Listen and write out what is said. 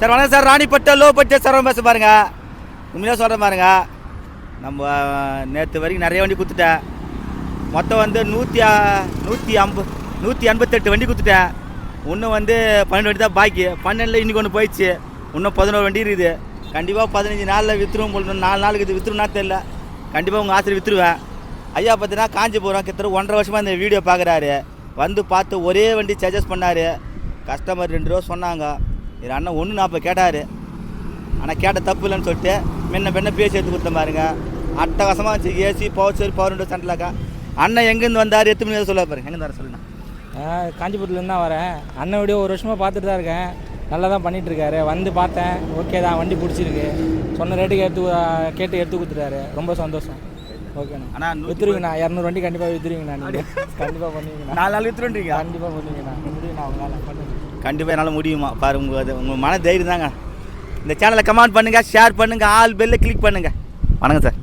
Sir வணக்கம் sir. ராணிப்பட்ட low budget sir பேச பாருங்க. உண்மையாக சொல்கிறேன் பாருங்க. நம்ம நேற்று வரைக்கும் நிறைய வண்டி கொடுத்துட்டேன் மொத்தம் வந்து நூற்றி நூற்றி ஐம்பது நூற்றி எண்பத்தெட்டு வண்டி கொடுத்துட்டேன் இன்னும் வந்து பன்னெண்டு வண்டி தான் பாக்கி. பன்னெண்டில் இன்னைக்கு ஒன்று போயிடுச்சு. இன்னும் பதினோரு வண்டி இருக்குது. கண்டிப்பாக பதினஞ்சு நாளில் விற்றுருவோம் போல நாலு நாளுக்கு இது விற்றுருனா தெரில கண்டிப்பாக உங்கள் ஆசிரியர் விற்றுருவேன் ஐயா பார்த்தீங்கன்னா காஞ்சிபுரம் கிட்டத்தட்ட ஒன்றரை வருஷமாக இந்த வீடியோ பார்க்குறாரு வந்து பார்த்து ஒரே வண்டி சஜஸ்ட் பண்ணார். கஸ்டமர் ரெண்டு ரூபா சொன்னாங்க. இது அண்ணன் ஒன்று நாற்பது கேட்டார். ஆனால் கேட்ட தப்பு இல்லைன்னு சொல்லிட்டு முன்ன பின்ன பேசி எடுத்து கொடுத்த பாருங்க. அட்டகாசமாக இருந்துச்சு. ஏசி பவர் சரி பவர் ரெண்டு சென்டர்லாக்கா அண்ணன் எங்கேருந்து வந்தார்? எத்தனை மணி சொல்ல பாருங்க. எங்கேருந்து வர சொல்லுங்க. காஞ்சிபுரத்துலேருந்து தான் வரேன். அண்ணன் வீடியோ ஒரு வருஷமாக பார்த்துட்டு தான் இருக்கேன். நல்லா தான் பண்ணிகிட்ருக்காரு வந்து பார்த்தேன். ஓகே தான். வண்டி பிடிச்சிருக்கு. சொன்ன ரேட்டுக்கு எடுத்து கேட்டு எடுத்து கொடுத்துட்டாரு. ரொம்ப சந்தோஷம். ஓகேண்ணா. அண்ணா நூத்தி வித்துருவீங்கண்ணா இரநூறு வண்டி கண்டிப்பாக வித்துருவீங்கண்ணா நீங்கள் கண்டிப்பாக பண்ணுவீங்கண்ணா நாலு நாள் வித்துருன்றீங்க கண்டிப்பாக பண்ணுவீங்கண்ணா அவங்களால பண்ணுங்க கண்டிப்பாக என்னால் முடியுமா? பாரு உங்கள் உங்கள் மன தைரியம் தாங்க. இந்த சேனலை கமெண்ட் பண்ணுங்கள் ஷேர் பண்ணுங்கள் ஆல் பெல்ல கிளிக் பண்ணுங்கள் வணக்கம் சார்